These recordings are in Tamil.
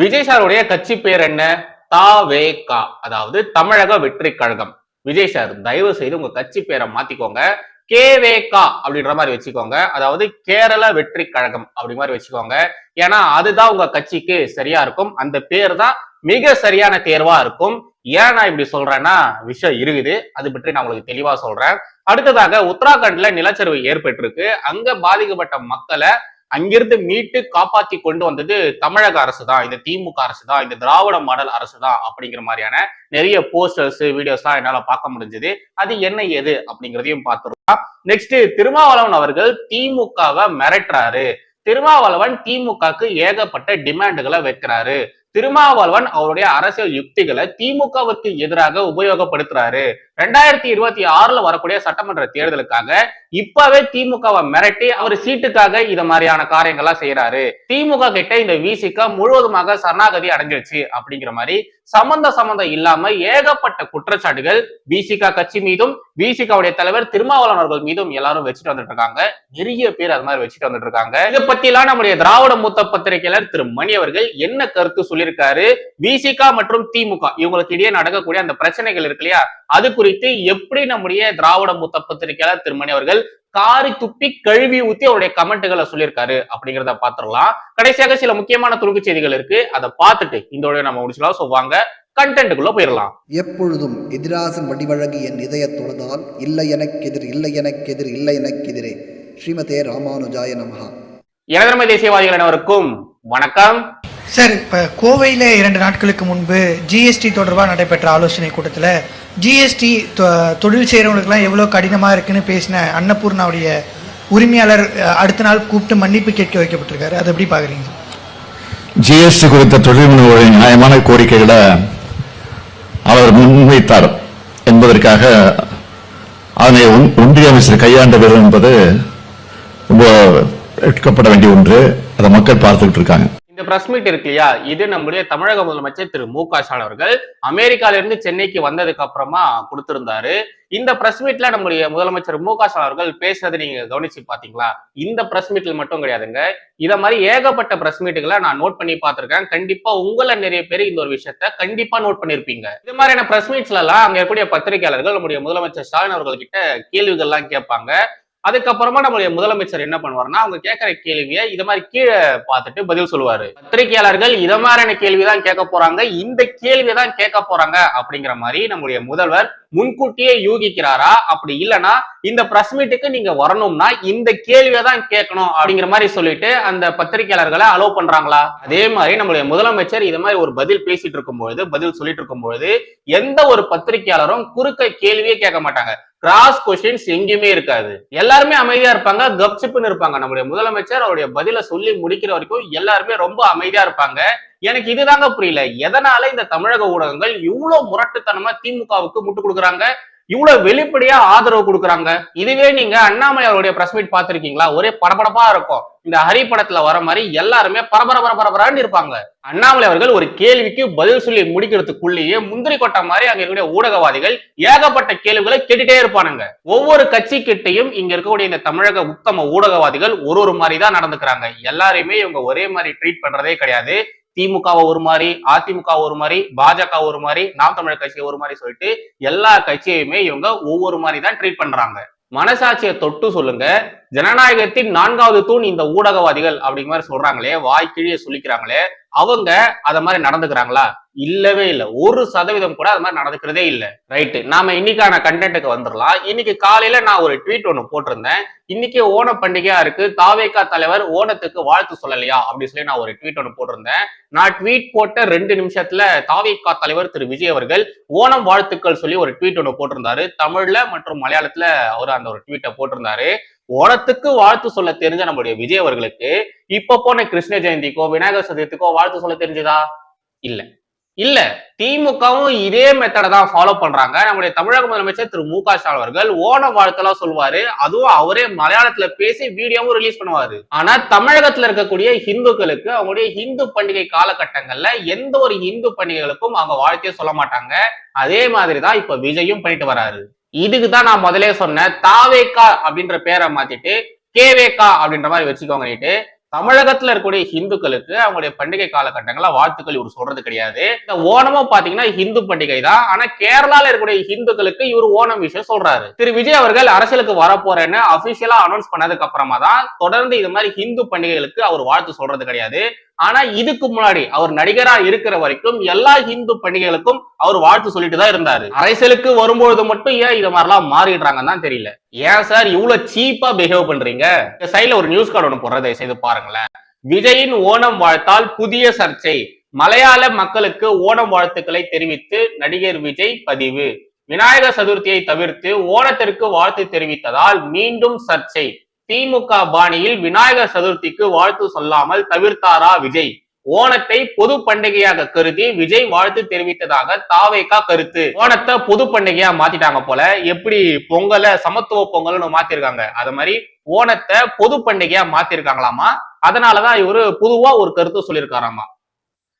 விஜய் சாருடைய கட்சி பேர் என்ன? தாவேகா அதாவது தமிழக வெற்றி கழகம். விஜய் சார் தயவு செய்து உங்க கட்சி பேரை மாத்திக்கோங்க. கேவேகா அப்படின்ற மாதிரி வச்சுக்கோங்க. அதாவது கேரள வெற்றி கழகம் அப்படி மாதிரி வச்சுக்கோங்க. ஏன்னா அதுதான் உங்க கட்சிக்கு சரியா இருக்கும். அந்த பேர் தான் மிக சரியான தேர்வா இருக்கும். ஏன் நான் இப்படி சொல்றேன்னா விஷயம் இருக்குது. அது பற்றி நான் உங்களுக்கு தெளிவா சொல்றேன். அடுத்ததாக உத்தராகண்ட்ல நிலச்சரிவு ஏற்பட்டிருக்கு. அங்க பாதிக்கப்பட்ட மக்களை அங்கிருந்து மீட்டு காப்பாத்தி கொண்டு வந்தது தமிழக அரசு தான் இந்த திமுக அரசு தான் இந்த திராவிட மாடல் அரசு தான் அப்படிங்கிற மாதிரியான நிறைய போஸ்டர்ஸ் வீடியோஸ் தான் என்னால பார்க்க முடிஞ்சது. அது என்ன எது அப்படிங்கிறதையும் பார்த்துருக்கலாம் நெக்ஸ்ட் திருமாவளவன் அவர்கள் திமுகவை மிரட்டுறாரு. திருமாவளவன் திமுகக்கு ஏகப்பட்ட டிமாண்டுகளை வைக்கிறாரு. திருமாவளவன் அவருடைய அரசியல் யுக்திகளை திமுகவுக்கு எதிராக உபயோகப்படுத்துறாரு. ரெண்டாயிரத்தி இருபத்தி ஆறுல வரக்கூடிய சட்டமன்ற தேர்தலுக்காக இப்பவே திமுகவை மிரட்டி அவர் சீட்டுக்காக இத மாதிரியான காரியங்கள்லாம் செய்யறாரு திமுக கிட்ட இந்த விசிக முழுவதுமாக சரணாகதி அடைஞ்சிருச்சு அப்படிங்கிற மாதிரி சம்பந்த சம்பந்தம் இல்லாம ஏகப்பட்ட குற்றச்சாட்டுகள் விசிகா கட்சி மீதும் விசிகாவுடைய தலைவர் திருமாவளவன் அவர்கள் மீதும் எல்லாரும் வச்சுட்டு வந்துட்டு இருக்காங்க. நிறைய பேர் அது மாதிரி வச்சுட்டு வந்துட்டு இருக்காங்க. இதை பத்தி எல்லாம் நம்முடைய திராவிட மூத்த பத்திரிகையாளர் திரு மணி அவர்கள் என்ன கருத்து சொல்லியிருக்காரு? விசிகா மற்றும் திமுக இவங்களுக்கு இடையே நடக்கக்கூடிய அந்த பிரச்சனைகள் இருக்கு இல்லையா? அது குறித்து எப்படி நம்முடைய திராவிட மூத்த பத்திரிகையாளர் திருமணி அவர்கள் காரி துப்பி கழுவி ஊத்தி அவருடைய கமெண்ட்டுகளை சொல்லியிருக்காரு அப்படிங்கிறத பாத்துடலாம் கடைசியாக சில முக்கியமான துணுக்கு செய்திகள் இருக்கு. அதை பார்த்துட்டு இந்த உடைய நம்ம முடிச்சலாம் ஸோ வாங்க கண்டென்ட்டுக்குள்ள போயிடலாம். எப்பொழுதும் எதிராசன் வடிவழகு என் இதய தொழுதால் இல்லை எனக்கெதிர் இல்லை எனக்கெதிர் இல்லை எனக்கெதிரே ஸ்ரீமதே ராமானுஜாய நமஹா. இளதர்ம தேசியவாதிகள் அனைவருக்கும் வணக்கம். சார் இப்போ கோவையில் இரண்டு நாட்களுக்கு முன்பு ஜிஎஸ்டி தொடர்பாக நடைபெற்ற ஆலோசனை கூட்டத்தில் ஜிஎஸ்டி தொழில் செய்கிறவங்களுக்குலாம் எவ்வளோ கடினமாக இருக்குன்னு பேசின அன்னபூர்ணாவுடைய உரிமையாளர் அடுத்த நாள் கூப்பிட்டு மன்னிப்பு கேட்க வைக்கப்பட்டிருக்காரு. அதை எப்படி பார்க்குறீங்க ஜிஎஸ்டி குறித்த தொழில் நியாயமான கோரிக்கைகளை அவர் முன்வைத்தார் என்பதற்காக அதனை ஒன்றிய அமைச்சர் கையாண்டவர் என்பது ரொம்ப எடுக்கப்பட வேண்டிய ஒன்று. அதை மக்கள் பார்த்துக்கிட்டு இருக்காங்க. இந்த பிரஸ் மீட் இருக்கு இல்லையா இது நம்முடைய தமிழக முதலமைச்சர் திரு மு க ஸ்டாலின் அவர்கள் அமெரிக்கால இருந்து சென்னைக்கு வந்ததுக்கு அப்புறமா கொடுத்திருந்தாரு. இந்த பிரஸ் மீட்ல நம்முடைய முதலமைச்சர் மு க ஸ்டாலின் அவர்கள் பேசுறதை நீங்க கவனிச்சு பாத்தீங்களா? இந்த பிரஸ் மீட்ல மட்டும் கிடையாதுங்க. இத மாதிரி ஏகப்பட்ட பிரஸ் மீட்டுகளை நான் நோட் பண்ணி பார்த்திருக்கேன் கண்டிப்பா உங்களை நிறைய பேர் இந்த ஒரு விஷயத்த கண்டிப்பா நோட் பண்ணிருப்பீங்க. இது மாதிரியான பிரஸ் மீட்ஸ்ல எல்லாம் அங்க இருக்கக்கூடிய பத்திரிகையாளர்கள் நம்முடைய முதலமைச்சர் ஸ்டாலின் அவர்கள் கிட்ட கேள்விகள் எல்லாம் கேட்பாங்க. அதுக்கப்புறமா நம்மளுடைய முதலமைச்சர் என்ன பண்ணுவாருன்னா அவங்க கேட்கிற கேள்வியை இது மாதிரி கீழே பார்த்துட்டு பதில் சொல்லுவாரு. பத்திரிகையாளர்கள் இத மாதிரியான கேள்விதான் கேட்க போறாங்க. இந்த கேள்வியை தான் கேட்க போறாங்க அப்படிங்கிற மாதிரி நம்முடைய முதல்வர் முன்கூட்டியே யூகிக்கிறாரா? அப்படி இல்லைன்னா இந்த பிரஸ் மீட்டுக்கு நீங்க வரணும்னா இந்த கேள்வியை தான் கேட்கணும் அப்படிங்கிற மாதிரி சொல்லிட்டு அந்த பத்திரிகையாளர்களை அலோவ் பண்றாங்களா? அதே மாதிரி நம்மளுடைய முதலமைச்சர் இது மாதிரி ஒரு பதில் பேசிட்டு இருக்கும்பொழுது பதில் சொல்லிட்டு இருக்கும்பொழுது எந்த ஒரு பத்திரிகையாளரும் குறுக்க கேள்வியே கேட்க மாட்டாங்க. கிராஸ் கொஸ்டின்ஸ் எங்கேயுமே இருக்காது. எல்லாருமே அமைதியா இருப்பாங்க கப்சிப்புன்னு இருப்பாங்க. நம்முடைய முதலமைச்சர் அவருடைய பதில சொல்லி முடிக்கிற வரைக்கும் எல்லாருமே ரொம்ப அமைதியா இருப்பாங்க. எனக்கு இதுதாங்க புரியல. எதனால இந்த தமிழக ஊடகங்கள் இவ்வளவு முரட்டுத்தனமா திமுகவுக்கு முட்டு கொடுக்குறாங்க? இவ்வளவு வெளிப்படையா ஆதரவு கொடுக்குறாங்க. இதுவே நீங்க அண்ணாமலை அவருடைய பிரஸ் மீட் பார்த்திருக்கீங்களா? ஒரே படபடப்பா இருக்கும். இந்த ஹரி படத்துல வர மாதிரி எல்லாருமே பரபர பரபரபரன்னு இருப்பாங்க. அண்ணாமலை அவர்கள் ஒரு கேள்விக்கு பதில் சொல்லி முடிக்கிறதுக்குள்ளேயே முந்திரி கொட்டை மாதிரி அங்க இருக்கக்கூடிய ஊடகவாதிகள் ஏகப்பட்ட கேள்விகளை கேட்டுட்டே இருப்பானுங்க. ஒவ்வொரு கட்சி கிட்டையும் இங்க இருக்கக்கூடிய இந்த தமிழக உத்தம ஊடகவாதிகள் ஒரு ஒரு மாதிரி தான் நடந்துக்கிறாங்க. எல்லாரையுமே இவங்க ஒரே மாதிரி ட்ரீட் பண்றதே கிடையாது. திமுக ஒரு மாதிரி அதிமுக ஒரு மாதிரி பாஜக ஒரு மாதிரி நாம் தமிழர் கட்சி ஒரு மாதிரி சொல்லிட்டு எல்லா கட்சியுமே இவங்க ஒவ்வொரு மாதிரி தான் ட்ரீட் பண்றாங்க. மனசாட்சியை தொட்டு சொல்லுங்க. ஜனநாயகத்தின் நான்காவது தூண் இந்த ஊடகவாதிகள் அப்படிங்கிற மாதிரி சொல்றாங்களே வாய்க்கிழிய சொல்லிக்கிறாங்களே அவங்க அத மாதிரி நடந்துக்கிறாங்களா? இல்லவே இல்லை. ஒரு சதவீதம் கூட அது மாதிரி நடந்துக்கிறதே இல்லை. ரைட்டு நாம இன்னைக்கான கண்டென்ட்டுக்கு வந்துடலாம். இன்னைக்கு காலையில நான் ஒரு ட்வீட் ஒன்று போட்டிருந்தேன். இன்னைக்கு ஓண பண்டிகையா இருக்கு. தாவேக்கா தலைவர் ஓணத்துக்கு வாழ்த்து சொல்லலையா? அப்படின்னு சொல்லி நான் ஒரு ட்வீட் ஒன்று போட்டிருந்தேன். நான் ட்வீட் போட்ட ரெண்டு நிமிஷத்துல தாவேக்கா தலைவர் திரு. விஜய் அவர்கள் ஓணம் வாழ்த்துக்கள் சொல்லி ஒரு ட்வீட் ஒன்று போட்டிருந்தாரு. தமிழ்ல மற்றும் மலையாளத்துல அவர் அந்த ஒரு ட்வீட்டை போட்டிருந்தாரு. ஓணத்துக்கு வாழ்த்து சொல்ல தெரிஞ்ச நம்முடைய விஜய் அவர்களுக்கு இப்ப போன கிருஷ்ண ஜெயந்திக்கோ விநாயகர் சதுர்த்திக்கோ வாழ்த்து சொல்ல தெரிஞ்சதா? இல்ல. இல்ல திமுகவும் இதே மெத்தடை தான் ஃபாலோ பண்றாங்க. நம்முடைய தமிழக முதலமைச்சர் திரு மு க ஸ்டாலின் அவர்கள் ஓணம் வாழ்த்தெல்லாம் சொல்லுவாரு. அதுவும் அவரே மலையாளத்துல பேசி வீடியோவும் ரிலீஸ் பண்ணுவாரு. ஆனா தமிழகத்துல இருக்கக்கூடிய ஹிந்துக்களுக்கு அவங்களுடைய ஹிந்து பண்டிகை காலகட்டங்கள்ல எந்த ஒரு இந்து பண்டிகைகளுக்கும் அவங்க வாழ்க்கையை சொல்ல மாட்டாங்க. அதே மாதிரிதான் இப்ப விஜயும் பண்ணிட்டு வராரு. இதுக்கு தான் நான் முதலே சொன்னேன். தாவேக்கா அப்படின்ற பேரை மாத்திட்டு கேவேக்கா அப்படின்ற மாதிரி வச்சுக்கோங்கன்னுட்டு தமிழகத்துல இருக்கக்கூடிய ஹிந்துக்களுக்கு அவங்களுடைய பண்டிகை காலகட்டங்கள வாழ்த்துக்கள் இவர் சொல்றது கிடையாது. இந்த ஓணமும் பாத்தீங்கன்னா ஹிந்து பண்டிகை தான். ஆனா கேரளால இருக்கக்கூடிய ஹிந்துக்களுக்கு இவர் ஓணம் விஷயம் சொல்றாரு. திரு விஜய் அவர்கள் அரசியலுக்கு வரப்போறேன்னு அபிஷியலா அனௌன்ஸ் பண்ணதுக்கு அப்புறமா தான் தொடர்ந்து இது மாதிரி ஹிந்து பண்டிகைகளுக்கு அவர் வாழ்த்து சொல்றது கிடையாது. ஆனா இதுக்கு முன்னாடி அவர் நடிகரா இருக்கிற வரைக்கும் எல்லா ஹிந்து பண்டிகைகளுக்கும் அவர் வாழ்த்து சொல்லிட்டு தான் இருந்தாரு. அரசியலுக்கு வரும்பொழுது மட்டும் ஏன் இது மாதிரிலாம் மாறிடுறாங்கன்னு தான் தெரியல. ஏன் சார் இவ்வளவு சீப்பா பிஹேவ் பண்றீங்க? இந்த சைடுல ஒரு நியூஸ் கார்டு ஒன்று போடுறதை செய்து பாருங்களேன். விஜயின் ஓணம் வாழ்த்தால் புதிய சர்ச்சை. மலையாள மக்களுக்கு ஓணம் வாழ்த்துக்களை தெரிவித்து நடிகர் விஜய் பதிவு. விநாயகர் சதுர்த்தியை தவிர்த்து ஓணத்திற்கு வாழ்த்து தெரிவித்ததால் மீண்டும் சர்ச்சை. திமுக பாணியில் விநாயகர் சதுர்த்திக்கு வாழ்த்து சொல்லாமல் தவிர்த்தாரா விஜய்? ஓணத்தை பொது பண்டிகையாக கருதி விஜய் வாழ்த்து தெரிவித்ததாக தாவேக்கா கருத்து. ஓணத்தை பொது பண்டிகையா மாத்திட்டாங்க போல. எப்படி பொங்கலை சமத்துவ பொங்கல்னு மாத்திருக்காங்க. அது மாதிரி ஓணத்தை பொது பண்டிகையா மாத்திருக்காங்களாமா? அதனாலதான் இவரு பொதுவா ஒரு கருத்து சொல்லியிருக்காராமா?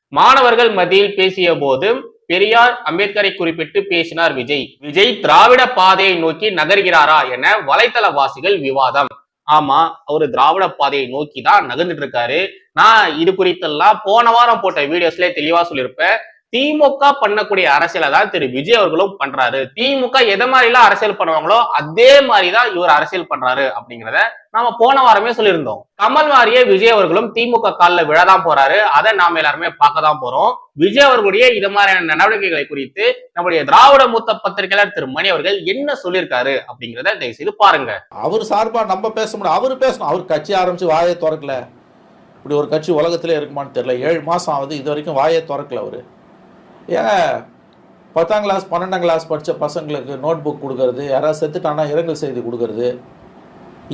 மாணவர்கள் மத்தியில் பேசிய போது பெரியார் அம்பேத்கரை குறிப்பிட்டு பேசினார் விஜய். விஜய் திராவிட பாதையை நோக்கி நகர்கிறாரா என வலைத்தளவாசிகள் விவாதம். ஆமா அவரு திராவிட பாதையை நோக்கி தான் நகர்ந்துட்டு இருக்காரு. நான் இது குறித்தெல்லாம் போன வாரம் போட்ட வீடியோஸ்ல தெளிவா சொல்லியிருப்பேன். திமுக பண்ணக்கூடிய அரசியலை தான் திரு விஜய் அவர்களும் பண்றாரு. திமுக எதை மாதிரிலாம் அரசியல் பண்ணுவாங்களோ அதே மாதிரிதான் இவர் அரசியல் பண்றாரு அப்படிங்கிறத நாம போன வாரமே சொல்லியிருந்தோம். கமல் மாதிரியே விஜய் அவர்களும் திமுக காலில் விழதான் போறாரு. அதை நாம எல்லாருமே பார்க்க தான் போறோம். விஜய் அவர்களுடைய இது மாதிரியான நடவடிக்கைகளை குறித்து நம்முடைய திராவிட மூத்த பத்திரிகையாளர் திரு மணி அவர்கள் என்ன சொல்லியிருக்காரு அப்படிங்கிறத தயவு செய்து பாருங்க. அவர் சார்பா நம்ம பேச முடியும். அவர் பேசணும். அவர் கட்சி ஆரம்பிச்சு வாயை திறக்கல. இப்படி ஒரு கட்சி உலகத்திலே இருக்குமான்னு தெரியல. ஏழு மாசம் ஆகுது. இது வரைக்கும் வாயை திறக்கல அவரு. ஏங்க பத்தாம் கிளாஸ் பன்னெண்டாம் கிளாஸ் படித்த பசங்களுக்கு நோட் புக் கொடுக்கறது யாராவது செத்துட்டானா இரங்கல் செய்தி கொடுக்கறது.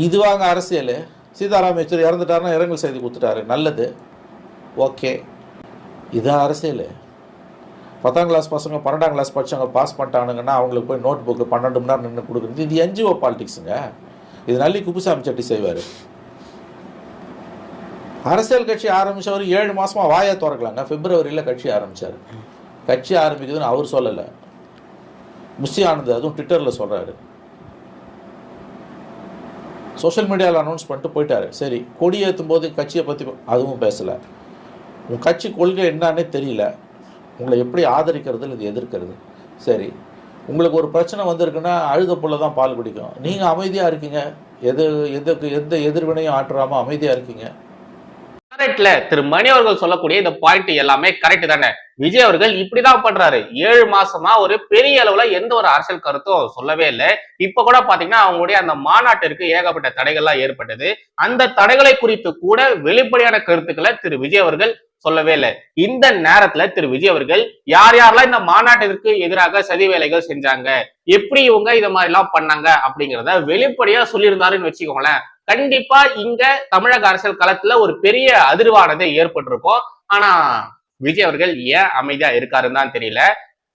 இதுவாங்க அரசியல். சீதாராம் யெச்சூரி இறந்துட்டாருன்னா இரங்கல் செய்தி கொடுத்துட்டாரு. நல்லது. ஓகே. இதான் அரசியல். பத்தாம் கிளாஸ் பசங்க பன்னெண்டாம் கிளாஸ் படிச்சவங்க பாஸ் பண்ணிட்டானுங்கன்னா அவங்களுக்கு போய் நோட் புக்கு பன்னெண்டு மணி நேரம் நின்று கொடுக்குறது. இது என்ஜிஓ பாலிடிக்ஸுங்க இது நல்லி குப்புசாமி சட்டி செய்வார். அரசியல் கட்சி ஆரம்பித்தவர் ஏழு மாதமாக வாயை திறக்கலாங்க. பிப்ரவரியில் கட்சி ஆரம்பித்தார் கட்சி ஆரம்பிக்குதுன்னு அவர் சொல்லலை. முஸ்தி ஆனந்த் அதுவும் ட்விட்டரில் சொல்கிறாரு சோஷியல் மீடியாவில் அனௌன்ஸ் பண்ணிட்டு போயிட்டாரு. சரி கொடி ஏற்றும் போது கட்சியை பற்றி அதுவும் பேசலை. உன் கட்சி கொள்கை என்னன்னே தெரியல. உங்களை எப்படி ஆதரிக்கிறது இது எதிர்க்கிறது. சரி உங்களுக்கு ஒரு பிரச்சனை வந்திருக்குன்னா அழுத புள்ள தான் பால் குடிக்கும். நீங்கள் அமைதியாக இருக்கீங்க. எது எதுக்கு எந்த எதிர்வினையும் ஆற்றாமல் அமைதியாக இருக்கீங்க. கரெக்ட்ல திரு மணி அவர்கள் சொல்லக்கூடிய இந்த பாயிண்ட் எல்லாமே கரெக்ட் தானே? விஜய் அவர்கள் இப்படிதான் பண்றாரு. ஏழு மாசமா ஒரு பெரிய அளவுல எந்த ஒரு அரசியல் கருத்தும் சொல்லவே இல்லை. இப்ப கூட பாத்தீங்கன்னா அவங்களுடைய அந்த மாநாட்டிற்கு ஏகப்பட்ட தடைகள்லாம் ஏற்பட்டது. அந்த தடைகளை குறித்து கூட வெளிப்படையான கருத்துக்களை திரு விஜய் அவர்கள் சொல்லவே இல்லை. இந்த நேரத்துல திரு விஜய் அவர்கள் யார் யாரெல்லாம் இந்த மாநாட்டிற்கு எதிராக சதி வேலைகள் செஞ்சாங்க? எப்படி இவங்க இத மாதிரி எல்லாம் பண்ணாங்க அப்படிங்கிறத வெளிப்படையா சொல்லியிருந்தாருன்னு வச்சுக்கோங்களேன். கண்டிப்பா இங்க தமிழக அரசியல் களத்துல ஒரு பெரிய அதிர்வானது ஏற்பட்டிருக்கும். ஆனா விஜய் அவர்கள் ஏன் அமைதியா இருக்காருன்னு தான் தெரியல.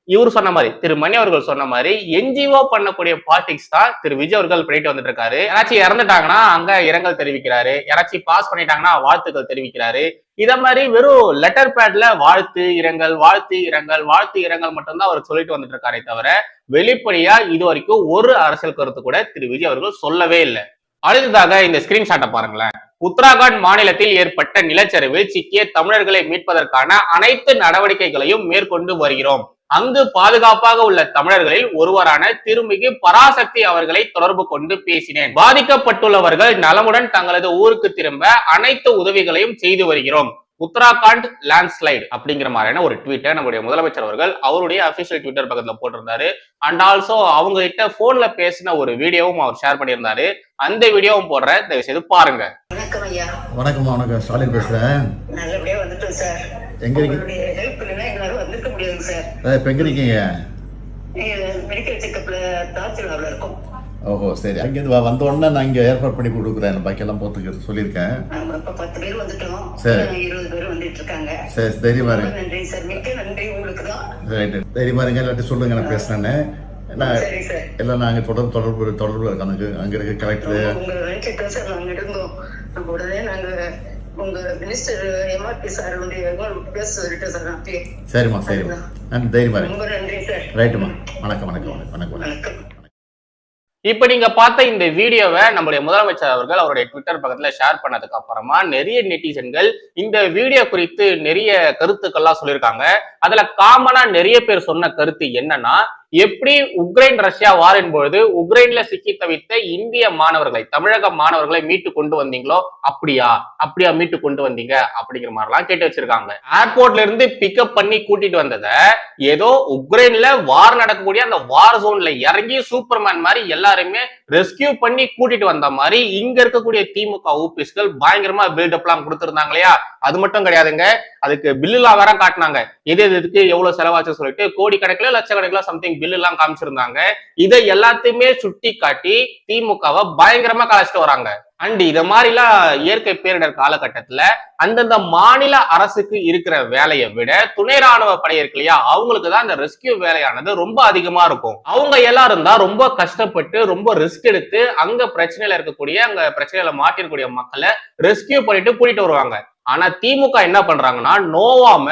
இவர் சொன்ன மாதிரி திரு மணி அவர்கள் சொன்ன மாதிரி என்ஜிஓ பண்ணக்கூடிய பாலிடிக்ஸ் தான் திரு விஜய் அவர்கள் பண்ணிட்டு வந்துட்டு இருக்காரு யாராச்சும் இறந்துட்டாங்கன்னா அங்க இரங்கல் தெரிவிக்கிறாரு. யாராச்சும் பாஸ் பண்ணிட்டாங்கன்னா வாழ்த்துக்கள் தெரிவிக்கிறாரு. இத மாதிரி வெறும் லெட்டர் பேட்ல வாழ்த்து இரங்கல் வாழ்த்து இரங்கல் வாழ்த்து இரங்கல் மட்டும்தான் அவர் சொல்லிட்டு வந்துட்டு இருக்காரே தவிர வெளிப்படையா இது வரைக்கும் ஒரு அரசியல் கருத்து கூட திரு விஜய் அவர்கள் சொல்லவே இல்லை. அடுத்ததாக இந்த ஸ்கிரீன்ஷாட்டை பாருங்களேன். உத்தராகண்ட் மாநிலத்தில் ஏற்பட்ட நிலச்சரிவில் சிக்கிய தமிழர்களை மீட்பதற்கான அனைத்து நடவடிக்கைகளையும் மேற்கொண்டு வருகிறோம். அங்கு பாதுகாப்பாக உள்ள தமிழர்களில் ஒருவரான திருமிகு பராசக்தி அவர்களை தொடர்பு கொண்டு பேசினேன். பாதிக்கப்பட்டுள்ளவர்கள் நலமுடன் தங்களது ஊருக்கு திரும்ப அனைத்து உதவிகளையும் செய்து வருகிறோம். உத்தராகண்ட் லேண்ட்ஸ்லைடு அப்படிங்கிற மாதிரியான ஒரு ட்வீட்டை நம்முடைய முதலமைச்சர் அவர்கள் அவருடைய அபிஷியல் ட்விட்டர் பக்கத்துல போட்டிருந்தாரு. அண்ட் ஆல்சோ அவங்க கிட்ட போன்ல பேசின ஒரு வீடியோவும் அவர் ஷேர் பண்ணியிருந்தாரு. அந்த வீடியோவும் போடுற தயவு செய்து பாருங்க. வணக்கம் ஐயா. வணக்கம் வணக்கம். ஸ்டாலின் பேசுகிறேன் நல்லபடியா வந்துட்டோம் சார். எங்க இருக்கீங்க? ஹெல்ப் இல்லைன்னா எங்களால முடியாது சார். இப்போ எங்கே இருக்கீங்க? மெடிக்கல் செக்கப்ல தாசில்தார்ல இருக்கோம். ஓஹோ சரி. அங்கேருந்து வ- வந்த உடனே நான் இங்கே ஏற்பாடு பண்ணி கொடுக்குறேன். பாக்கியெல்லாம் போத்துக்கு சொல்லியிருக்கேன். இப்ப பத்து பேர் வந்துட்டோம். சரி. இருபது பேர் வந்துட்டு இருக்காங்க சரி தைரியமா இருங்க நன்றி சார். மிக்க நன்றி உங்களுக்கு தான். ரைட்டு. தைரியமா இருங்க இல்லாட்டி சொல்லுங்க நான் பேசுனேன்னு நான் எல்லாம் நாங்கள் தொடர்பு தொடர்பு தொடர்பு இருக்கோம். அங்கே அங்கே இருக்க கலெக்டர் உங்க நினைச்சிட்டு சார் நாங்க இருந்தோம். நம்ம உடனே நாங்க உங்க மினிஸ்டர் எம்ஆர்பி சார் பேச சார் நான். சரிம்மா சரிம்மா. நான் தைரியமா ரொம்ப நன்றி சார். ரைட்டுமா வணக்கம் வணக்கம் வணக்கம் வணக்கம். வணக்கம். இப்ப நீங்க பார்த்த இந்த வீடியோவை நம்முடைய முதலமைச்சர் அவர்கள் அவருடைய ட்விட்டர் பக்கத்துல ஷேர் பண்ணதுக்கு அப்புறமா நிறைய நெட்டிசன்கள் இந்த வீடியோ குறித்து நிறைய கருத்துக்கள்லாம் சொல்லியிருக்காங்க. அதுல காமனா நிறைய பேர் சொன்ன கருத்து என்னன்னா எப்படி உக்ரைன் ரஷ்யா வாரின் பொழுது உக்ரைன்ல சிக்கி தவித்த இந்திய மாணவர்களை தமிழக மாணவர்களை மீட்டு கொண்டு வந்தீங்களோ? அப்படியா? அப்படியா மீட்டு கொண்டு வந்தீங்க? அப்படிங்கிற மாதிரிலாம் கேட்டு வச்சிருக்காங்க. ஏர்போர்ட்ல இருந்து பிக்கப் பண்ணி கூட்டிட்டு வந்ததை ஏதோ உக்ரைன்ல வார் நடக்கக்கூடிய அந்த வார் ஜோன்ல இறங்கி சூப்பர்மேன் மாதிரி எல்லாருமே ரெஸ்கியூ பண்ணி கூட்டிட்டு வந்த மாதிரி இங்க இருக்கக்கூடிய திமுக ஊபிஸ்கள் பயங்கரமா பில்டப் எல்லாம் கொடுத்திருந்தாங்க இல்லையா? அது மட்டும் கிடையாதுங்க. அதுக்கு பில்லுலாம் வேற காட்டினாங்க. எது எதுக்கு எவ்வளவு செலவாச்சு சொல்லிட்டு கோடி கணக்கில் லட்சக்கணக்கில் சம்திங் பில்லு எல்லாம் காமிச்சிருந்தாங்க. இதை எல்லாத்தையுமே சுட்டி காட்டி திமுகவை பயங்கரமா கலாச்சிட்டு வராங்க. அண்ட் இத மாதிரிலாம் இயற்கை பேரிடர் காலகட்டத்துல அந்தந்த மாநில அரசுக்கு இருக்கிற வேலையை விட துணை ராணுவ படை இருக்கு இல்லையா? அவங்களுக்கு தான் அந்த ரெஸ்கியூ வேலையானது ரொம்ப அதிகமா இருக்கும். அவங்க எல்லாரும் தான் ரொம்ப கஷ்டப்பட்டு ரொம்ப ரிஸ்க் எடுத்து அங்க பிரச்சனையில இருக்கக்கூடிய அங்க பிரச்சனையில மாட்டிருக்கக்கூடிய மக்களை ரெஸ்கியூ பண்ணிட்டு கூட்டிட்டு வருவாங்க. ஆனா திமுக என்ன பண்றாங்கன்னா நோவாம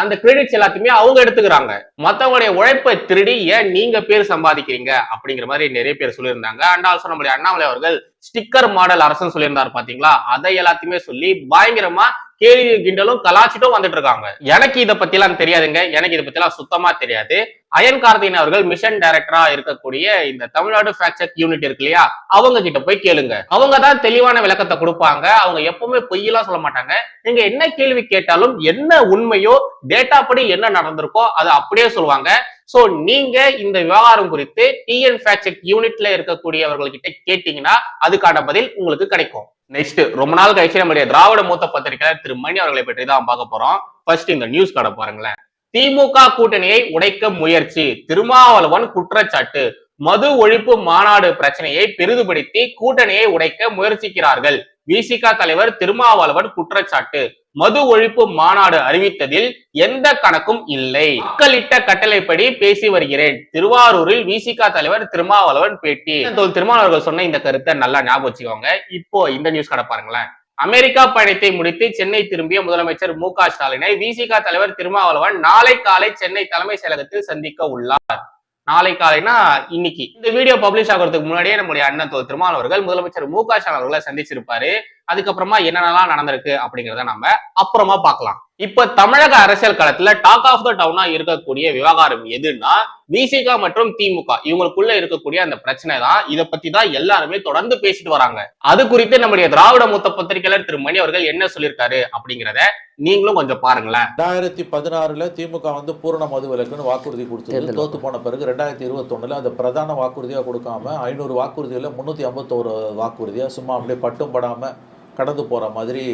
அந்த கிரெடிட்ஸ் எல்லாத்தையுமே அவங்க எடுத்துக்கிறாங்க. மத்தவங்களுடைய உழைப்பை திருடி ஏன் நீங்க பேர் சம்பாதிக்கிறீங்க? அப்படிங்கிற மாதிரி நிறைய பேர் சொல்லியிருந்தாங்க. அண்ட் ஆல்சோ நம்முடைய அண்ணாமலை அவர்கள் ஸ்டிக்கர் மாடல் அரசன் சொல்லியிருந்தாரு பாத்தீங்களா? அதை எல்லாத்தையுமே சொல்லி பயங்கரமா கேள்வி கிண்டலும் கலாச்சிட்டும் வந்துட்டு இருக்காங்க எனக்கு இதை பத்திலாம் தெரியாதுங்க. எனக்கு இதை பத்திலாம் சுத்தமா தெரியாது. அயன் கார்த்திகன் அவர்கள் மிஷன் டைரக்டரா இருக்கக்கூடிய இந்த தமிழ்நாடு ஃபேக்சர் யூனிட் இருக்கு இல்லையா? அவங்க கிட்ட போய் கேளுங்க. அவங்க தான் தெளிவான விளக்கத்தை கொடுப்பாங்க. அவங்க எப்பவுமே பொய்யெல்லாம் சொல்ல மாட்டாங்க. நீங்க என்ன கேள்வி கேட்டாலும் என்ன உண்மையோ டேட்டா படி என்ன நடந்திருக்கோ அதை அப்படியே சொல்லுவாங்க. சோ நீங்க இந்த விவகாரம் குறித்து டிஎன் ஃபேக்சர் யூனிட்ல இருக்கக்கூடியவர்கள் கிட்ட கேட்டீங்கன்னா அதுக்கான பதில் உங்களுக்கு கிடைக்கும். நெக்ஸ்ட் ரொம்ப நாள் கழிச்சு நம்முடைய திராவிட மூத்த பத்திரிகையாளர் திரு மணி அவர்களை பற்றி தான் பார்க்க போறோம். ஃபர்ஸ்ட் இந்த நியூஸ் கடை பாருங்களேன். திமுக கூட்டணியை உடைக்க முயற்சி திருமாவளவன் குற்றச்சாட்டு மது ஒழிப்பு மாநாடு பிரச்சனையை பெரிதுபடுத்தி கூட்டணியை உடைக்க முயற்சிக்கிறார்கள். விசிக தலைவர் திருமாவளவன் குற்றச்சாட்டு. மது ஒழிப்பு மாநாடு அறிவித்ததில் எந்த கணக்கும் இல்லை. மக்களிட்ட கட்டளைப்படி பேசி வருகிறேன். திருவாரூரில் விசிக தலைவர் திருமாவளவன் பேட்டி. திருமாவளவர்கள் சொன்ன இந்த கருத்தை நல்லா ஞாபகம் வச்சுக்கோங்க. இப்போ இந்த நியூஸ் கடை பாருங்களேன். அமெரிக்கா பயணத்தை முடித்து சென்னை திரும்பிய முதலமைச்சர் மு க ஸ்டாலினை விசிக தலைவர் திருமாவளவன் நாளை காலை சென்னை தலைமை செயலகத்தில் சந்திக்க உள்ளார். நாளை காலைனா இன்னைக்கு. இந்த வீடியோ பப்ளிஷ் ஆகிறதுக்கு முன்னாடியே நம்முடைய அண்ணன் தோல் திருமாவளவன் அவர்கள் முதலமைச்சர் மு க ஸ்டாலின் அவர்களை சந்திச்சிருப்பாரு. அதுக்கப்புறமா என்னென்னலாம் நடந்திருக்கு அப்படிங்கிறத நம்ம அப்புறமா பார்க்கலாம். இப்ப தமிழக அரசியல் களத்துல டாக் ஆஃப் த டவுனா இருக்கக்கூடிய விவகாரம் எதுன்னா விசிகா மற்றும் திமுக இவங்களுக்குள்ள இருக்கக்கூடிய அந்த பிரச்சனை தான் இதை பத்தி தான் எல்லாருமே தொடர்ந்து பேசிட்டு வராங்க. அது குறித்து நம்முடைய திராவிட மூத்த பத்திரிகையாளர் திரு மணி அவர்கள் என்ன சொல்லியிருக்காரு அப்படிங்கிறத நீங்களும் கொஞ்சம் பாருங்களேன். ரெண்டாயிரத்தி பதினாறுல திமுக வந்து பூரண மது விலக்குன்னு வாக்குறுதி கொடுத்தது. தோத்து போன பிறகு ரெண்டாயிரத்தி இருபத்தொன்னுல அதை பிரதான வாக்குறுதியா கொடுக்காம ஐநூறு வாக்குறுதியில் முந்நூற்றி ஐம்பத்தோரு வாக்குறுதியா சும்மா அப்படியே பட்டும் படாம கடந்து போற மாதிரி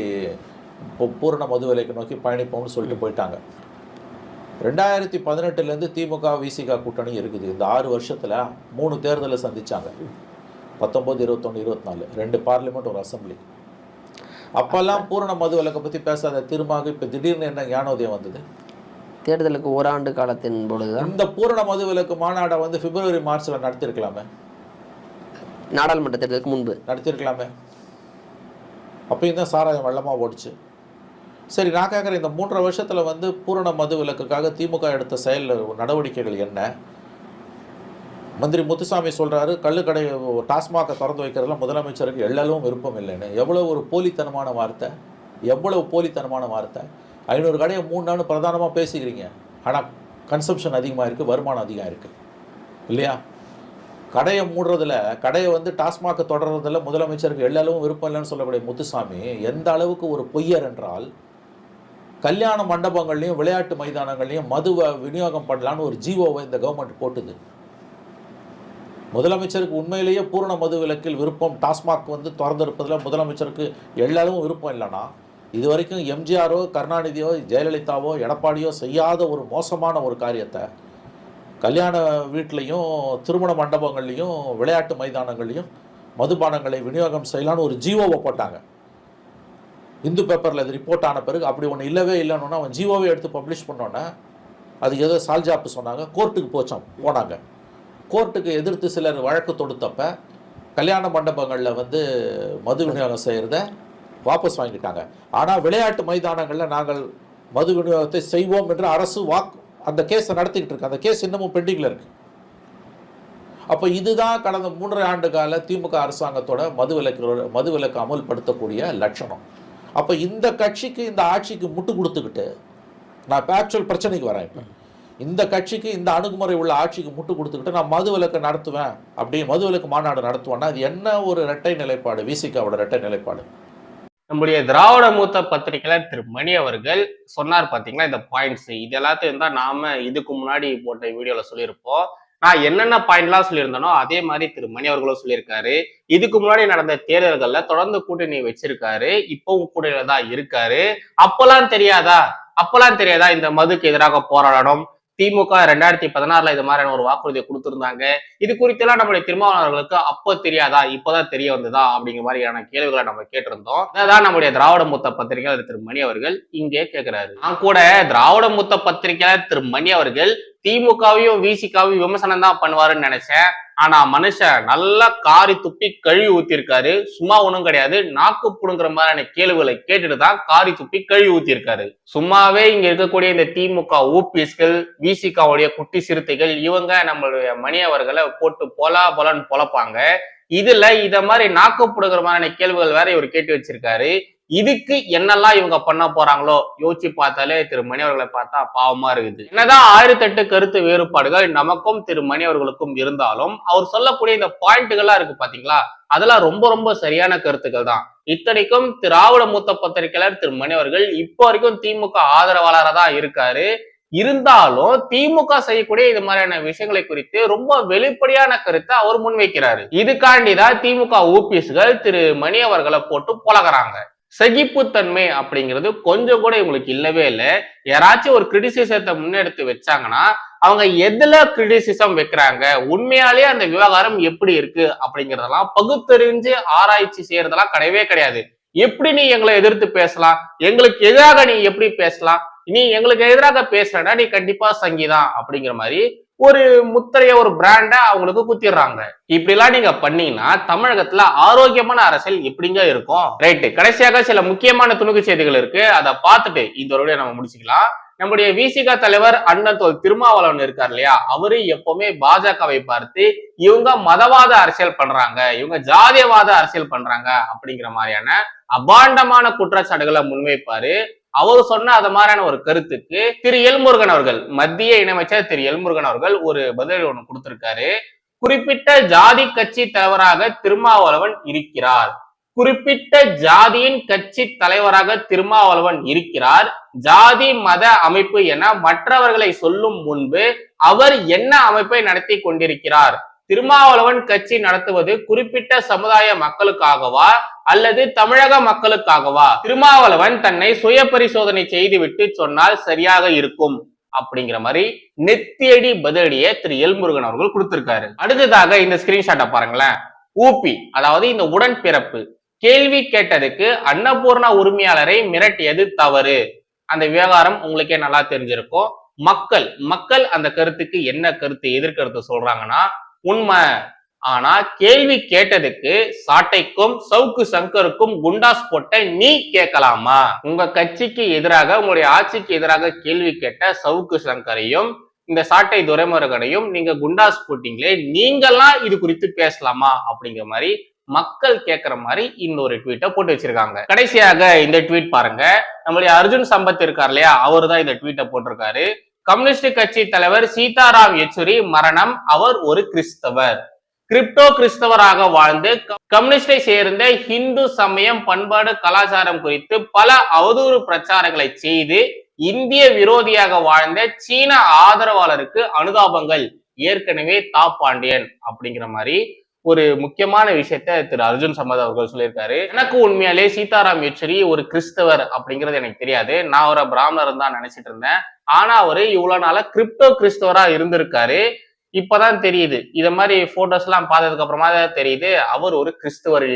இப்போ பூரண மது விலைக்கு நோக்கி பயணிப்போம்னு சொல்லிட்டு போயிட்டாங்க. ரெண்டாயிரத்தி பதினெட்டுலேருந்து திமுக விசிக கூட்டணி இருக்குது. இந்த ஆறு வருஷத்துல மூணு தேர்தலை சந்திச்சாங்க. பத்தொம்போது இருபத்தொன்று இருபத்தி நாலு ரெண்டு பார்லிமெண்ட் ஒரு அசெம்பிளி. அப்பெல்லாம் பூரண மது விலக்கை பத்தி பேசாத திருமாக இப்ப திடீர்னு என்ன ஞானோதயம் வந்தது? தேர்தலுக்கு ஓராண்டு காலத்தின் பொழுதுதான் இந்த பூரண மது விலக்கு மாநாடை வந்து பிப்ரவரி மார்ச்ல நடத்திருக்கலாமே? நாடாளுமன்ற தேர்தலுக்கு முன்பு. நடத்திருக்கலாமே? அப்பயும் தான் சாராயம் வெள்ளமாக ஓடிச்சு. சரி நான் கேட்குறேன் இந்த மூன்றரை வருஷத்தில் வந்து பூரண மது விலக்குக்காக திமுக எடுத்த செயல் நடவடிக்கைகள் என்ன? மந்திரி முத்துசாமி சொல்கிறாரு கள்ளுக்கடை டாஸ்மாகை திறந்து வைக்கிறதுல முதலமைச்சருக்கு எள்ளளவும் விருப்பம் இல்லைன்னு. எவ்வளவு ஒரு போலித்தனமான வார்த்தை எவ்வளவு போலித்தனமான வார்த்தை. ஐநூறு கடையை மூணு நாள் பிரதானமாக பேசிக்கிறீங்க. ஆனால் கன்சம்ஷன் அதிகமாக இருக்குது வருமானம் அதிகம் இருக்குது இல்லையா? கடையை மூடுறதுல கடையை வந்து டாஸ்மாக் தொடர்றதுல முதலமைச்சருக்கு எள்ளளவும் விருப்பம் இல்லைன்னு சொல்லக்கூடிய முத்துசாமி எந்த அளவுக்கு ஒரு பொய்யர் என்றால் கல்யாண மண்டபங்கள்லையும் விளையாட்டு மைதானங்கள்லையும் மதுவை விநியோகம் பண்ணலான்னு ஒரு ஜீவோவை இந்த கவர்மெண்ட் போட்டுது. முதலமைச்சருக்கு உண்மையிலேயே பூரண மது விலக்கில் விருப்பம் டாஸ்மாக் வந்து திறந்திருப்பதில் முதலமைச்சருக்கு எல்லாரும் விருப்பம் இல்லைன்னா இது வரைக்கும் எம்ஜிஆரோ கருணாநிதியோ ஜெயலலிதாவோ எடப்பாடியோ செய்யாத ஒரு மோசமான ஒரு காரியத்தை கல்யாண வீட்லேயும் திருமண மண்டபங்கள்லேயும் விளையாட்டு மைதானங்கள்லையும் மதுபானங்களை விநியோகம் செய்யலான்னு ஒரு ஜீவோவை போட்டாங்க. இந்து பேப்பரில் இது ரிப்போர்ட் ஆன பிறகு அப்படி ஒன்று இல்லவே இல்லைன்னு அவன் ஜீவோவை எடுத்து பப்ளிஷ் பண்ணோன்னே அது ஏதோ சால்ஜாப்பு சொன்னாங்க கோர்ட்டுக்கு போச்சோம் போனாங்க. கோர்ட்டுக்கு எதிர்த்து சிலர் வழக்கு தொடுத்தப்ப கல்யாண மண்டபங்களில் வந்து மது விநியோகம் செய்கிறத வாபஸ் வாங்கிட்டாங்க. ஆனால் விளையாட்டு மைதானங்களில் நாங்கள் மது விநியோகத்தை செய்வோம் என்று அரசு வாக்கு அந்த கேஸை நடத்திக்கிட்டு இருக்கு. அந்த கேஸ் இன்னமும் பெண்டிங்கில் இருக்கு. அப்போ இதுதான் கடந்த மூன்றரை ஆண்டு கால திமுக அரசாங்கத்தோட மதுவிலக்கு மதுவிலக்கு அமல்படுத்தக்கூடிய லட்சணம். அப்போ இந்த கட்சிக்கு இந்த ஆட்சிக்கு முட்டு கொடுத்துக்கிட்டு நான் இப்போ ஆக்சுவல் பிரச்சனைக்கு வரேன் இப்போ. இந்த கட்சிக்கு இந்த அணுகுமுறை உள்ள ஆட்சிக்கு முட்டு கொடுத்துக்கிட்டு நான் மதுவிலக்கு நடத்துவேன் அப்படி மதுவிலக்கு மாநாடு நடத்துவேன்னா அது என்ன ஒரு இரட்டை நிலைப்பாடு? விசிகாவோட இரட்டை நிலைப்பாடு. நம்முடைய திராவிட மூத்த பத்திரிகையாளர் திரு மணி அவர்கள் சொன்னார் பார்த்தீங்கன்னா இந்த பாயிண்ட்ஸ் இது எல்லாத்தையும் தான் நாம இதுக்கு முன்னாடி போட்ட வீடியோல சொல்லியிருப்போம். நான் என்னென்ன பாயிண்ட்லாம் சொல்லியிருந்தேனோ அதே மாதிரி திரு மணி அவர்களும் சொல்லியிருக்காரு. இதுக்கு முன்னாடி நடந்த தேர்தல்கள்ல தொடர்ந்து கூட்டணி வச்சிருக்காரு. இப்பவும் கூட்டணியில தான் இருக்காரு. அப்பெல்லாம் தெரியாதா? அப்பெல்லாம் தெரியாதா இந்த மதுக்கு எதிராக போராடணும்? திமுக ரெண்டாயிரத்தி பதினாறுல இது மாதிரியான ஒரு வாக்குறுதியை கொடுத்திருந்தாங்க. இது குறித்தெல்லாம் நம்மளுடைய திருமாவளவர்களுக்கு அப்போ தெரியாதா? இப்போதான் தெரிய வந்ததா? அப்படிங்கிற மாதிரியான கேள்விகளை நம்ம கேட்டிருந்தோம். அதான் நம்முடைய திராவிட மூத்த பத்திரிகையாளர் திரு மணி அவர்கள் இங்கே கேட்கிறாரு. நான் கூட திராவிட மூத்த பத்திரிகையாளர் திரு மணி அவர்கள் திமுகவையும் விசிகாவையும் விமர்சனம் தான் பண்ணுவாருன்னு நினைச்சேன். ஆனா மனுஷன் நல்லா காரி துப்பி கழுவி ஊத்திருக்காரு. சும்மா ஒண்ணும் கிடையாது. நாக்கு புடுங்குற மாதிரியான கேள்விகளை கேட்டுட்டு தான் காரி துப்பி கழுவி ஊத்திருக்காரு. சும்மாவே இங்க இருக்கக்கூடிய இந்த திமுக ஊபிஎஸ்கள் விசிகாவுடைய குட்டி சிறுத்தைகள் இவங்க நம்மளுடைய மணி அவர்களை போட்டு பொலா பொலன்னு பொழப்பாங்க இதுல இத மாதிரி நாக்கு புடுங்குற மாதிரியான கேள்விகள் வேற இவர் கேட்டு வச்சிருக்காரு. இதுக்கு என்னெல்லாம் இவங்க பண்ண போறாங்களோ யோசிச்சு பார்த்தாலே திரு மணி அவர்களை பார்த்தா பாவமா இருக்குது. என்னதான் ஆயிரத்தெட்டு கருத்து வேறுபாடுகள் நமக்கும் திரு மணி அவர்களுக்கும் இருந்தாலும் அவர் சொல்லக்கூடிய இந்த பாயிண்ட்டுகள்லாம் இருக்கு பாத்தீங்களா? அதெல்லாம் ரொம்ப ரொம்ப சரியான கருத்துக்கள் தான். இத்தனைக்கும் திராவிட மூத்த பத்திரிகையாளர் திரு மணி அவர்கள் இப்போ வரைக்கும் திமுக ஆதரவாளராக தான் இருக்காரு. இருந்தாலும் திமுக செய்யக்கூடிய இது மாதிரியான விஷயங்களை குறித்து ரொம்ப வெளிப்படையான கருத்தை அவர் முன்வைக்கிறாரு. இதுக்காண்டிதான் திமுக ஓபிஎஸ்கள் திரு மணி அவர்களை போட்டு புலகிறாங்க. சகிப்புத்தன்மை அப்படிங்கிறது கொஞ்சம் கூட இவங்களுக்கு இல்லவே இல்லை. யாராச்சும் ஒரு கிரிட்டிசிசத்தை முன்னெடுத்து வச்சாங்கன்னா அவங்க எதுல கிரிட்டிசிசம் வைக்கிறாங்க உண்மையாலேயே அந்த விவகாரம் எப்படி இருக்கு அப்படிங்கறதெல்லாம் பகுத்தறிஞ்சு ஆராய்ச்சி செய்யறதெல்லாம் கிடையவே கிடையாது. எப்படி நீ எங்களை எதிர்த்து பேசலாம்? எங்களுக்கு எதிராக நீ எப்படி பேசலாம்? நீ எங்களுக்கு எதிராக பேசுறனா நீ கண்டிப்பா சங்கிதான் அப்படிங்கிற மாதிரி ஒரு முத்திரைய ஒரு பிராண்டை அவங்களுக்கு குத்திடுறாங்க. இப்படிலாம் நீங்க பண்ணீங்கன்னா தமிழகத்துல ஆரோக்கியமான அரசியல் எப்படிங்க இருக்கும்? ரைட்டு கடைசியாக சில முக்கியமான துணுக்கு செய்திகள் இருக்கு. அதை பார்த்துட்டு இதோட நம்ம முடிச்சுக்கலாம். நம்முடைய விசிக தலைவர் அண்ணன் தோல் திருமாவளவன் இருக்கார் இல்லையா? அவரு எப்பவுமே பாஜகவை பார்த்து இவங்க மதவாத அரசியல் பண்றாங்க இவங்க ஜாதியவாத அரசியல் பண்றாங்க அப்படிங்கிற மாதிரியான அபாண்டமான குற்றச்சாட்டுகளை முன்வைப்பாரு. அவர் சொன்ன அது மாதிரியான ஒரு கருத்துக்கு திரு எல்முருகன் அவர்கள் மத்திய இணையமைச்சர் திரு எல்முருகன் அவர்கள் ஒரு பதில் ஒன்று கொடுத்திருக்காரு. குறிப்பிட்ட ஜாதி கட்சி தலைவராக திருமாவளவன் இருக்கிறார். குறிப்பிட்ட ஜாதியின் கட்சி தலைவராக திருமாவளவன் இருக்கிறார். ஜாதி மத அமைப்பு என மற்றவர்களை சொல்லும் முன்பு அவர் என்ன அமைப்பை நடத்தி கொண்டிருக்கிறார்? திருமாவளவன் கட்சி நடத்துவது குறிப்பிட்ட சமுதாய மக்களுக்காகவா அல்லது தமிழக மக்களுக்காகவா? திருமாவளவன் தன்னை சுய பரிசோதனை செய்துவிட்டு சொன்னால் சரியாக இருக்கும். அப்படிங்கிற மாதிரி நெத்தியடி பதிலடியை திரு எல்முருகன் அவர்கள் கொடுத்திருக்காரு. அடுத்ததாக இந்த ஸ்கிரீன்ஷாட்டை பாருங்களேன். ஊபி அதாவது இந்த உடன்பிறப்பு. கேள்வி கேட்டதுக்கு அன்னபூர்ணா உரிமையாளரை மிரட்டியது தவறு. அந்த விவகாரம் உங்களுக்கே நல்லா தெரிஞ்சிருக்கும். மக்கள் மக்கள் அந்த கருத்துக்கு என்ன கருத்து எதிர்கருத்து சொல்றாங்கன்னா உண்மை. ஆனா கேள்வி கேட்டதுக்கு சாட்டைக்கும் சவுக்கு சங்கருக்கும் குண்டாஸ் போட்ட நீ கேட்கலாமா? உங்க கட்சிக்கு எதிராக உங்களுடைய ஆட்சிக்கு எதிராக கேள்வி கேட்ட சவுக்கு சங்கரையும் இந்த சாட்டை துரைமுருகனையும் நீங்க குண்டாஸ் போட்டீங்களே நீங்கெல்லாம் இது குறித்து பேசலாமா? அப்படிங்கிற மாதிரி மக்கள் கேட்கிற மாதிரி இன்னொரு ட்வீட்டை போட்டு வச்சிருக்காங்க. கடைசியாக இந்த ட்வீட் பாருங்க. நம்மளுடைய அர்ஜுன் சம்பத் இருக்கார் இல்லையா? அவர் தான் இந்த ட்வீட்டை போட்டிருக்காரு. கம்யூனிஸ்ட் கட்சி தலைவர் சீதாராம் யெச்சூரி மரணம். அவர் ஒரு கிறிஸ்தவர். கிரிப்டோ கிறிஸ்தவராக வாழ்ந்து கம்யூனிஸ்டை சேர்ந்த ஹிந்து சமயம் பண்பாடு கலாச்சாரம் குறித்து பல அவதூறு பிரச்சாரங்களை செய்து இந்திய விரோதியாக வாழ்ந்த சீன ஆதரவாளருக்கு அனுதாபங்கள். ஏற்கனவே தா பாண்டியன் அப்படிங்கிற மாதிரி ஒரு முக்கியமான விஷயத்த திரு அர்ஜுன் சம்பத் அவர்கள் சொல்லியிருக்காரு. எனக்கு உண்மையாலே சீதாராம் யெச்சூரி ஒரு கிறிஸ்தவர் அப்படிங்கிறது எனக்கு தெரியாது. நான் அவரை பிராமணர் தான் நினைச்சிட்டு இருந்தேன். ஆனா அவரு இவ்வளவு நாளா கிரிப்டோ கிறிஸ்தவரா இருந்திருக்காரு. இப்பதான் தெரியுது. இத மாதிரி போட்டோஸ் எல்லாம் பார்த்ததுக்கு அப்புறமா தான் தெரியுது. அவர் ஒரு கிறிஸ்தவர்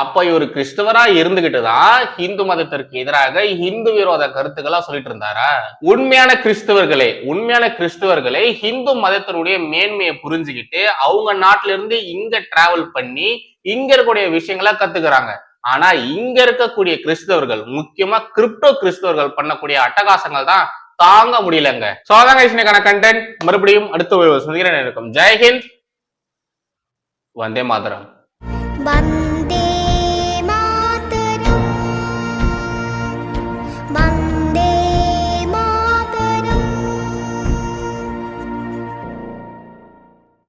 அப்ப இவர் கிறிஸ்துவரா இருந்துகிட்டு தான் ஹிந்து மதத்திற்கு எதிராக ஹிந்து விரோத கருத்துக்களா சொல்லிட்டு இருந்தாரா? உண்மையான கிறிஸ்தவர்களே உண்மையான கிறிஸ்துவர்களே ஹிந்து மதத்தினுடைய மேன்மையை புரிஞ்சுக்கிட்டு அவங்க நாட்டில இருந்து இங்க டிராவல் பண்ணி இங்க இருக்கக்கூடிய விஷயங்களை கத்துக்கிறாங்க. ஆனா இங்க இருக்கக்கூடிய கிறிஸ்தவர்கள் முக்கியமா கிரிப்டோ கிறிஸ்தவர்கள் பண்ணக்கூடிய அட்டகாசங்கள் தான் தாங்க முடியலங்க. சோ அதான் கண்டென்ட் மறுபடியும் அடுத்த ஒரு சந்திக்கிறேன். இருக்கும் ஜெய்ஹிந்த். வந்தே மாதரம்.